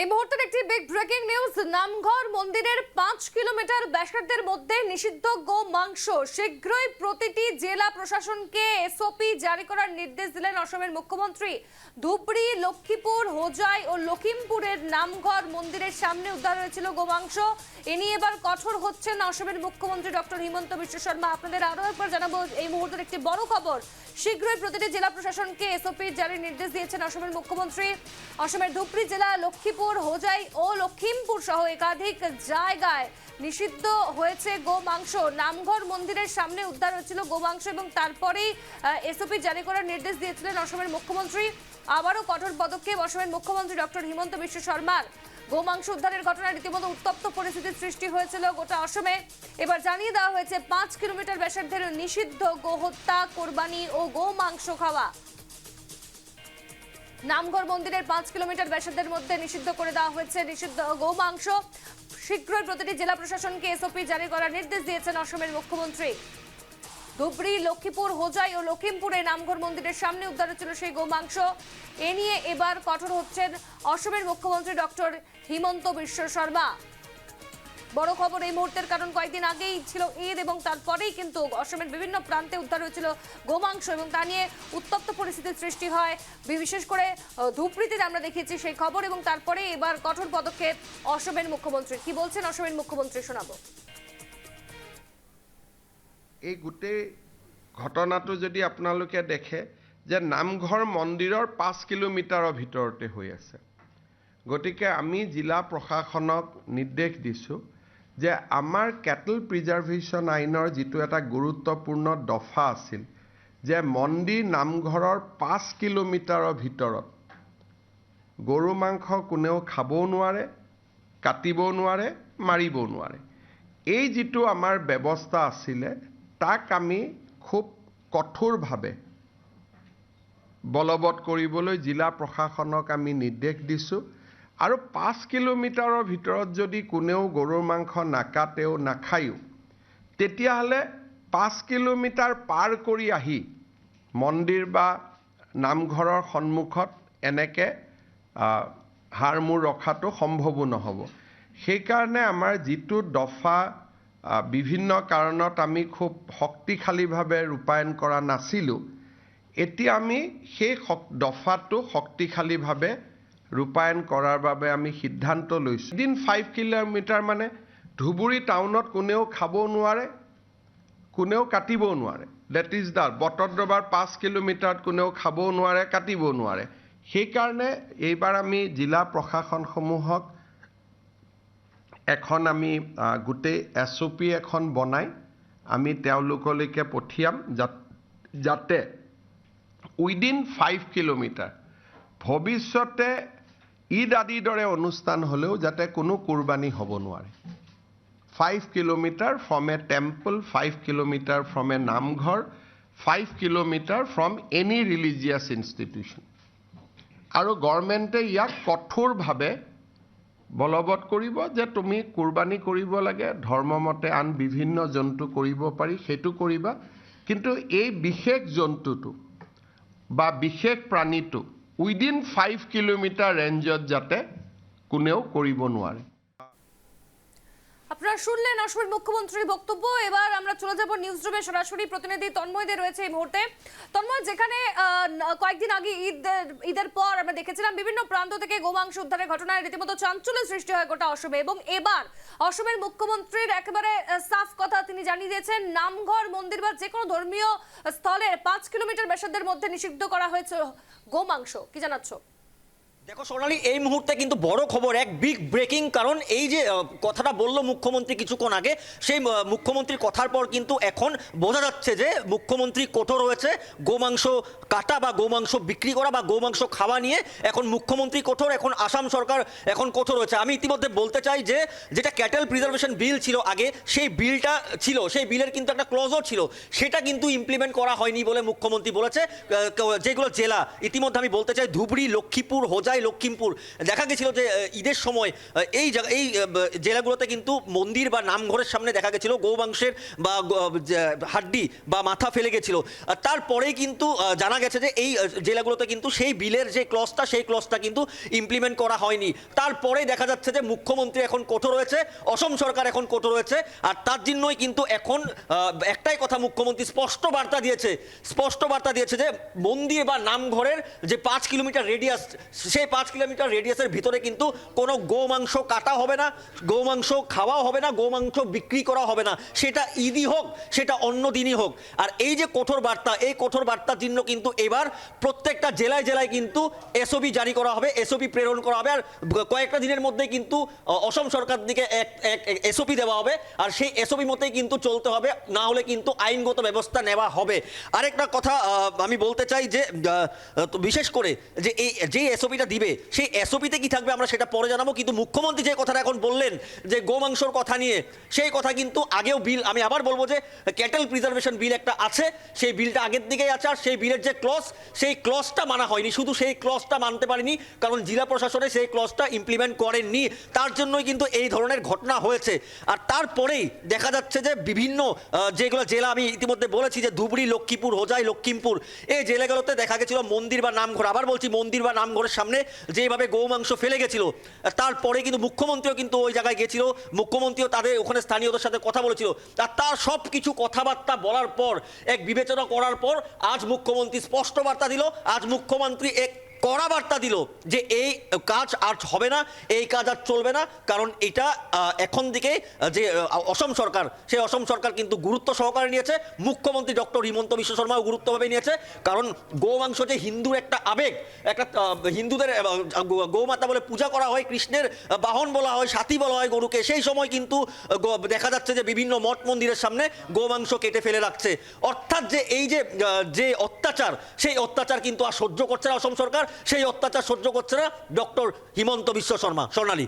এই মুহূর্তের একটি বিগ ব্রেকিং নিউজ নামঘর মন্দিরের পাঁচ কিলোমিটার ব্যাসার্ধের মধ্যে নিষিদ্ধ গো মাংস। শীঘ্রই প্রতিটি জেলা প্রশাসনকে এসওপি জারি করার নির্দেশ দিলেন অসমের মুখ্যমন্ত্রী। ধুবড়ি লক্ষ্মীপুর, হোজাই ও লখিমপুরের নামঘর মন্দিরের সামনে উদ্ধার হয়েছিল গোমাংস এ নিয়ে এবার কঠোর হচ্ছেন অসমের মুখ্যমন্ত্রী ডক্টর হিমন্ত বিশ্ব শর্মা। আপনাদের আরও একবার জানাব এই মুহূর্তের একটি বড় খবর। শীঘ্রই প্রতিটি জেলা প্রশাসনকে এসওপি জারির নির্দেশ দিয়েছেন অসমের মুখ্যমন্ত্রী। অসমের ধুবড়ি জেলা, লক্ষ্মীপুর হোজাই ও লখিমপুর সহ একাধিক জায়গায় নিষিদ্ধ হয়েছে গোমাংস। নামঘর মন্দিরের সামনে উদ্ধার হয়েছিল গোমাংস এবং তারপরেই এসওপি জারি করার নির্দেশ দিয়েছিলেন অসমের মুখ্যমন্ত্রী। আবারও কঠোর পদক্ষেপ অসমের মুখ্যমন্ত্রী ডক্টর হিমন্ত বিশ্ব শর্মার। গোমাংস উদ্ধারের ঘটনায় রীতিমতো উত্তপ্ত পরিস্থিতির সৃষ্টি হয়েছিল গোটা অসমে। এবার জানিয়ে দেওয়া হয়েছে, পাঁচ কিলোমিটার ব্যাসার্ধের নিষিদ্ধ গোহত্যা কোরবানি ও গোমাংস খাওয়া। নামঘর মন্দিরের পাঁচ কিলোমিটার ব্যাসার্ধের মধ্যে নিষিদ্ধ করে দেওয়া হয়েছে নিষিদ্ধ গোমাংস। শীঘ্রই প্রতিটি জেলা প্রশাসনকে এসওপি জারি করার নির্দেশ দিয়েছেন অসমের মুখ্যমন্ত্রী। ধুবড়ি, লক্ষ্মীপুর, হোজাই ও লখিমপুরে নামঘর মন্দিরের সামনে উদ্ধার হচ্ছিল সেই গোমাংস। এ নিয়ে এবার কঠোর হচ্ছেন অসমের মুখ্যমন্ত্রী ডক্টর হিমন্ত বিশ্ব শর্মা। বড় খবর এই মুহূর্তের কারণ কয়েকদিন আগেই ছিল ঈদ এবং তারপরেই কিন্তু অসমের বিভিন্ন প্রান্তে উদ্ধার হয়েছিল গোমাংস এবং তা নিয়ে উত্তপ্ত পরিস্থিতির সৃষ্টি হয়। বিশেষ করে আহ, আমরা দেখেছি সেই খবর এবং তারপরে এবার কঠোর পদক্ষেপ অসমের মুখ্যমন্ত্রী। কি বলছেন অসমের মুখ্যমন্ত্রী শোনাবো। এই গোটেই ঘটনাটো যদি আপোনালোকে দেখে যে নামঘৰ মন্দিৰৰ পাঁচ কিলোমিটাৰৰ ভিতৰতে হৈ আছে। গতিকে আমি জিলা প্ৰশাসনক নিৰ্দেশ দিছোঁ যে আমাৰ কেটল প্ৰিজাৰ্ভেশ্যন আইনৰ যিটো এটা গুৰুত্বপূৰ্ণ দফা আছিল যে মন্দিৰ নামঘৰৰ পাঁচ কিলোমিটাৰৰ ভিতৰত গৰু মাংস কোনেও খাবও নোৱাৰে কাটিবও নোৱাৰে মাৰিবও নোৱাৰে। এই যিটো আমাৰ ব্যৱস্থা আছিলে তাক আমি খুব কঠোৰভাৱে বলবৎ কৰিবলৈ জিলা প্ৰশাসনক আমি নিৰ্দেশ দিছোঁ। আৰু পাঁচ কিলোমিটাৰৰ ভিতৰত যদি কোনেও গৰুৰ মাংস নাকাটেও নাখায়ো তেতিয়াহ'লে পাঁচ কিলোমিটাৰ পাৰ কৰি আহি মন্দিৰ বা নামঘৰৰ সন্মুখত এনেকৈ হাৰ মূৰ ৰখাটো সম্ভৱো নহ'ব। সেইকাৰণে আমাৰ যিটো দফা বিভিন্ন কাৰণত আমি খুব শক্তিশালীভাৱে ৰূপায়ণ কৰা নাছিলোঁ এতিয়া আমি সেই দফাটো শক্তিশালীভাৱে ৰূপায়ণ কৰাৰ বাবে আমি সিদ্ধান্ত লৈছোঁ। দিন ফাইভ কিলোমিটাৰ মানে ধুবুৰী টাউনত কোনেও খাবও নোৱাৰে কোনেও কাটিবও নোৱাৰে। ডেট ইজ দ্য বটদ্ৰবাৰ পাঁচ কিলোমিটাৰত কোনেও খাবও নোৱাৰে কাটিবও নোৱাৰে। সেইকাৰণে এইবাৰ আমি জিলা প্ৰশাসনসমূহক এখন আমি গোটেই এছ অ' পি এখন বনাই আমি তেওঁলোকলৈকে পঠিয়াম যাতে উইদিন ফাইভ কিলোমিটাৰ ভৱিষ্যতে ঈদ আদিৰ দৰে অনুষ্ঠান হ'লেও যাতে কোনো কোৰবানী হ'ব নোৱাৰে। Five kilometre from a temple five kilometre from a namghar five kilometre from any religious institution আৰু গভৰ্ণমেণ্টে ইয়াক কঠোৰভাৱে বলবৎ কৰিব যে তুমি কোৰবানী কৰিব লাগে ধৰ্মমতে আন বিভিন্ন জন্তু কৰিব পাৰি সেইটো কৰিবা। কিন্তু এই বিশেষ জন্তুটো বা বিশেষ প্ৰাণীটো উইদিন ফাইভ কিলোমিটাৰ ৰেঞ্জত যাতে কোনেও কৰিব নোৱাৰে। আপনারা শুনলেন অসমের মুখ্যমন্ত্রীর বক্তব্য। এবার আমরা চলে যাব নিউজ রুমে সরাসরি প্রতিনিধি তন্ময়দের রয়েছে এই মুহূর্তে। তন্ময়, যেখানে কয়েকদিন আগে ঈদ, ঈদের পর আমরা দেখেছিলাম বিভিন্ন প্রান্ত থেকে গোমাংস উদ্ধারের ঘটনায় রীতিমতো চাঞ্চল্যের সৃষ্টি হয় গোটা অসমে এবং এবার অসমের মুখ্যমন্ত্রীর একেবারে সাফ কথা তিনি জানিয়ে দিয়েছেন। নামঘর, মন্দির বা যে কোনো ধর্মীয় স্থলে পাঁচ কিলোমিটার ব্যাসার্ধের মধ্যে নিষিদ্ধ করা হয়েছে গোমাংস। কি জানাচ্ছ? দেখো সোনালি, এই মুহূর্তে কিন্তু বড় খবর, এক বিগ ব্রেকিং কারণ এই যে কথাটা বলল মুখ্যমন্ত্রী কিছুক্ষণ আগে, সেই মুখ্যমন্ত্রীর কথার পর কিন্তু এখন বোঝা যাচ্ছে যে মুখ্যমন্ত্রী কঠোর হয়েছে গোমাংস কাটা বা গোমাংস বিক্রি করা বা গোমাংস খাওয়া নিয়ে এখন মুখ্যমন্ত্রী কঠোর, এখন আসাম সরকার এখন কঠোর হয়েছে আমি ইতিমধ্যে বলতে চাই যে, যেটা ক্যাটেল প্রিজার্ভেশন বিল ছিল আগে, সেই বিলটা ছিল, সেই বিলের কিন্তু একটা ক্লজও ছিল। সেটা কিন্তু ইমপ্লিমেন্ট করা হয়নি বলে মুখ্যমন্ত্রী বলেছে যেগুলো জেলা। ইতিমধ্যে আমি বলতে চাই ধুবড়ি, লক্ষ্মীপুর, হোজা হোজাই লক্ষ্মীমপুর দেখা গেছিল যে ঈদের সময় এই জায়গা, এই জেলাগুলোতে কিন্তু মন্দির বা নামঘরের সামনে দেখা গেছিল গৌমাংসের বা হাড্ডি বা মাথা ফেলে গেছিল। আর তারপরেই কিন্তু জানা গেছে যে, এই জেলাগুলোতে কিন্তু সেই বিলের যে ক্লসটা, সেই ক্লসটা কিন্তু ইমপ্লিমেন্ট করা হয়নি। তারপরেই দেখা যাচ্ছে যে, মুখ্যমন্ত্রী এখন কঠোর রয়েছে, অসম সরকার এখন কঠোর রয়েছে, আর তার জন্যই কিন্তু এখন একটাই কথা মুখ্যমন্ত্রী স্পষ্ট বার্তা দিয়েছে। স্পষ্ট বার্তা দিয়েছে যে, মন্দির বা নামঘরের যে পাঁচ কিলোমিটার রেডিয়াস সেই পাঁচ কিলোমিটার রেডিয়াসের ভিতরে কিন্তু কোনো গোমাংস কাটা হবে না, গোমাংস খাওয়াও হবে না, গোমাংস বিক্রি করা হবে না। সেটা ঈদই হোক, সেটা অন্য দিনই হোক। আর এই যে কঠোর বার্তা, এই কঠোর বার্তার জন্য কিন্তু এবার প্রত্যেকটা জেলায় জেলায় কিন্তু এসওপি জারি করা হবে এসওপি প্রেরণ করা হবে। আর কয়েকটা দিনের মধ্যে কিন্তু অসম সরকার দিকে এক এসওপি দেওয়া হবে। আর সেই এসওপি মতেই কিন্তু চলতে হবে, না হলে কিন্তু আইনগত ব্যবস্থা নেওয়া হবে। আরেকটা কথা আমি বলতে চাই যে বিশেষ করে যে এই, যে এসওপিটা দিবে, সেই এসওপিতে কি থাকবে আমরা সেটা পরে জানাব, কিন্তু মুখ্যমন্ত্রী যে কথাটা এখন বললেন যে গোমাংসর কথা নিয়ে, সেই কথা কিন্তু আগেও বিল, আমি আবার বলব যে ক্যাটেল প্রিজার্ভেশন বিল একটা আছে, সেই বিলটা আগের দিকেই আছে, আর সেই বিলের যে ক্লস, সেই ক্লসটা মানা হয়নি, শুধু সেই ক্লসটা মানতে পারেনি, কারণ জেলা প্রশাসনে সেই ক্লসটা ইমপ্লিমেন্ট করেননি, তার জন্যই কিন্তু এই ধরনের ঘটনা হয়েছে। আর তারপরেই দেখা যাচ্ছে যে বিভিন্ন যেগুলো জেলা, আমি ইতিমধ্যে বলেছি যে ধুবড়ি, লক্ষ্মীপুর, হোজাই, লক্ষ্মীমপুর, এই জেলাগুলোতে দেখা গেছিল মন্দির বা নামঘর, আবার বলছি মন্দির বা নামঘরের সামনে যেভাবে গৌমাংস ফেলে গেছিল তারপরে কিন্তু মুখ্যমন্ত্রীও কিন্তু ওই জায়গায় গেছিল, মুখ্যমন্ত্রীও তাদের ওখানে স্থানীয়দের সাথে কথা বলেছিল, আর তার সব কিছু কথাবার্তা বলার পর, এক বিবেচনা করার পর, আজ মুখ্যমন্ত্রী স্পষ্ট বার্তা দিল, আজ মুখ্যমন্ত্রী এক কড়া বার্তা দিল যে এই কাজ আর হবে না এই কাজ আর চলবে না কারণ এটা এখন আহ, যে অসম সরকার সেই অসম সরকার কিন্তু গুরুত্ব সহকারে নিয়েছে মুখ্যমন্ত্রী ডক্টর হিমন্ত বিশ্ব শর্মাও গুরুত্বভাবে নিয়েছে কারণ গোমাংস যে হিন্দুর একটা আবেগ একটা হিন্দুদের গৌমাতা বলে পূজা করা হয় কৃষ্ণের বাহন বলা হয় সাথী বলা হয় গরুকে সেই সময় কিন্তু দেখা যাচ্ছে যে বিভিন্ন মঠ মন্দিরের সামনে গোমাংস কেটে ফেলে রাখছে। অর্থাৎ যে এই যে যে অত্যাচার সেই অত্যাচার কিন্তু আর সহ্য করছে না অসম সরকার সেই অত্যাচার সহ্য করছে না ডক্টর হিমন্ত বিশ্ব শর্মা স্বর্ণালী।